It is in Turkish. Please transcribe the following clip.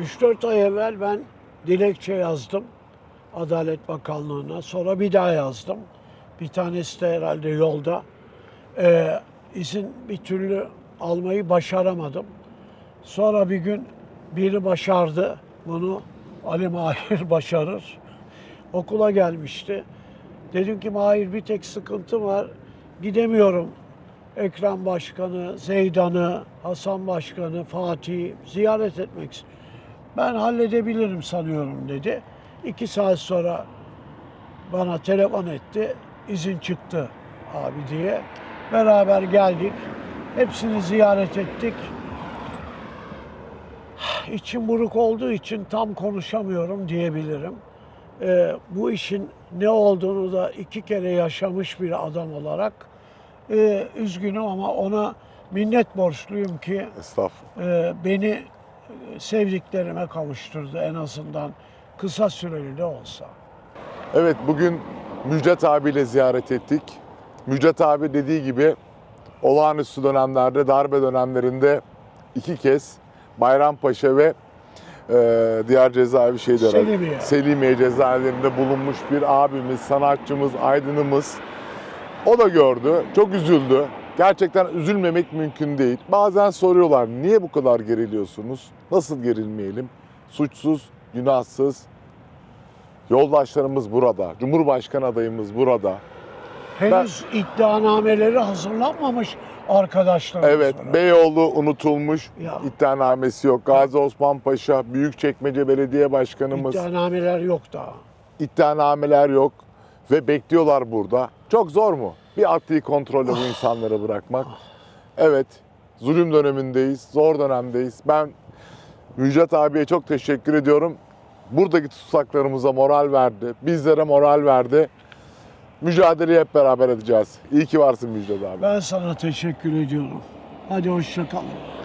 3-4 ay evvel ben dilekçe yazdım Adalet Bakanlığı'na. Sonra bir daha yazdım. Bir tanesi de herhalde yolda. Ee, izin bir türlü almayı başaramadım. Sonra bir gün biri başardı bunu. Ali Mahir başarır. Okula gelmişti. Dedim ki Mahir bir tek sıkıntı var. Gidemiyorum. Ekrem Başkanı, Zeydan'ı, Hasan Başkanı, Fatih ziyaret etmek istiyorum. Ben halledebilirim sanıyorum dedi. İki saat sonra bana telefon etti. İzin çıktı abi diye. Beraber geldik. Hepsini ziyaret ettik. İçim buruk olduğu için tam konuşamıyorum diyebilirim. Ee, bu işin ne olduğunu da iki kere yaşamış bir adam olarak e, üzgünüm ama ona minnet borçluyum ki e, beni sevdiklerime kavuşturdu en azından kısa süreli de olsa. Evet bugün Müjdat abiyle ziyaret ettik. Müjdat abi dediği gibi olağanüstü dönemlerde, darbe dönemlerinde iki kez Bayrampaşa ve e, diğer cezaevi herhalde. Selimiye. Selimiye cezaevlerinde bulunmuş bir abimiz, sanatçımız, aydınımız. O da gördü, çok üzüldü. Gerçekten üzülmemek mümkün değil. Bazen soruyorlar niye bu kadar geriliyorsunuz? Nasıl gerilmeyelim? Suçsuz, günahsız, Yoldaşlarımız burada, Cumhurbaşkanı adayımız burada. Henüz iddianameleri hazırlanmamış arkadaşlarımız Evet, var. Beyoğlu unutulmuş, Ya. iddianamesi yok. Gazi Osman Paşa, Büyükçekmece Belediye Başkanımız, İddianameler yok daha. iddianameler yok ve bekliyorlar burada. Çok zor mu? Bir adli kontrolle bu insanları bırakmak. Evet, zulüm dönemindeyiz, zor dönemdeyiz. Ben Müjdat abiye çok teşekkür ediyorum. Buradaki tutsaklarımıza moral verdi, bizlere moral verdi. Mücadeleyi hep beraber edeceğiz. İyi ki varsın Müjdat abi. Ben sana teşekkür ediyorum. Hadi hoşça kalın.